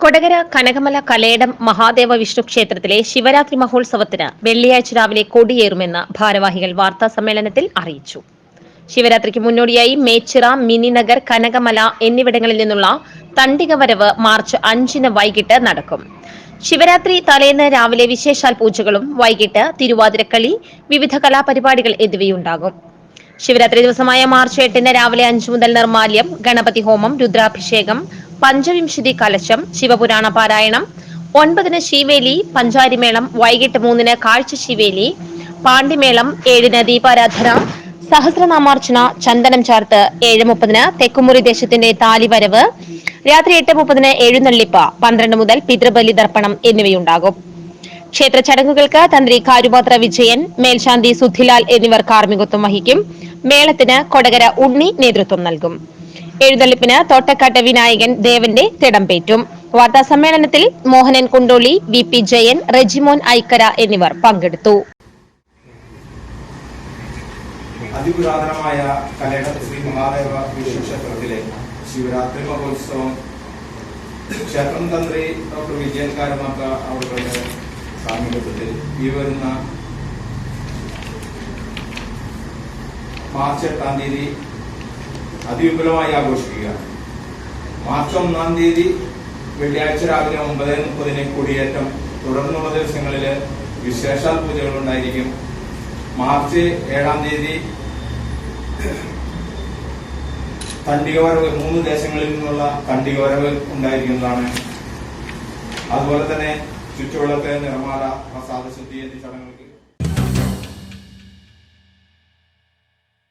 കൊടകര കനകമല കലേടം മഹാദേവ വിഷ്ണു ക്ഷേത്രത്തിലെ ശിവരാത്രി മഹോത്സവത്തിന് വെള്ളിയാഴ്ച രാവിലെ കൊടിയേറുമെന്ന് ഭാരവാഹികൾ വാർത്താ സമ്മേളനത്തിൽ അറിയിച്ചു. ശിവരാത്രിക്ക് മുന്നോടിയായി മേച്ചിറ മിനിനഗർ കനകമല എന്നിവിടങ്ങളിൽ നിന്നുള്ള തണ്ടിക വരവ് മാർച്ച് അഞ്ചിന് വൈകിട്ട് നടക്കും. ശിവരാത്രി തലേന്ന് രാവിലെ വിശേഷാൽ പൂജകളും വൈകിട്ട് തിരുവാതിരക്കളി വിവിധ കലാപരിപാടികൾ എന്നിവയുണ്ടാകും. ശിവരാത്രി ദിവസമായ മാർച്ച് എട്ടിന് രാവിലെ അഞ്ചു മുതൽ നിർമാല്യം ഗണപതി ഹോമം രുദ്രാഭിഷേകം പഞ്ചവിംശതി കലശം ശിവപുരാണ പാരായണം ഒൻപതിന് ശിവേലി പഞ്ചാരിമേളം വൈകിട്ട് മൂന്നിന് കാഴ്ച ശിവേലി പാണ്ഡിമേളം ഏഴിന് ദീപാരാധന സഹസ്രനാമാർച്ചന ചന്ദനം ചേർത്ത് ഏഴ് മുപ്പതിന് തെക്കുമുറി ദേശത്തിന്റെ താലിവരവ് രാത്രി എട്ട് മുപ്പതിന് എഴുന്നള്ളിപ്പ പന്ത്രണ്ട് മുതൽ പിതൃബലി ദർപ്പണം എന്നിവയുണ്ടാകും. ക്ഷേത്ര ചടങ്ങുകൾക്ക് തന്ത്രി കാരുപാത്ര വിജയൻ മേൽശാന്തി സുധിലാൽ എന്നിവർ കാർമ്മികത്വം വഹിക്കും. മേളത്തിന് കൊടകര ഉണ്ണി നേതൃത്വം നൽകും. എഴുന്നള്ളിപ്പിന് തോട്ടക്കാട്ട് വിനായകൻ ദേവന്റെ തിടമ്പേറ്റും. വാർത്താ സമ്മേളനത്തിൽ മോഹനൻ കുണ്ടോളി വി പി ജയൻ റെജിമോൻ ഐക്കര എന്നിവർ പങ്കെടുത്തു. അതിപുരാതനമായ കലയുടെ ശ്രീ മഹാദേവ വിഷ്ണു ക്ഷേത്രത്തിലെ ശിവരാത്രി മഹോത്സവം ക്ഷേത്രം തന്ത്രി ഡോക്ടർ വിജയൻ കാരമാക്ക അവരുടെ സാമീപ്യത്തിൽ ഈ വരുന്ന മാർച്ച് എട്ടാം തീയതി അതിവിപുലമായി ആഘോഷിക്കുക. മാർച്ച് ഒന്നാം തീയതി വെള്ളിയാഴ്ച രാവിലെ ഒമ്പത് മുപ്പതിന് കൊടിയേറ്റം. തുടർന്നുള്ള ദിവസങ്ങളിൽ വിശേഷാൽ പൂജകൾ ഉണ്ടായിരിക്കും മാർച്ച് ഏഴാം തീയതി തണ്ടികവരവ് മൂന്ന് ദേശങ്ങളിൽ നിന്നുള്ള തണ്ടികവരവ് ഉണ്ടായിരിക്കുന്നതാണ്. അതുപോലെ തന്നെ ചുറ്റുവിളക്ക് നിറമാല പ്രസാദ ശുദ്ധി എന്നീ ചടങ്ങുകൾക്ക്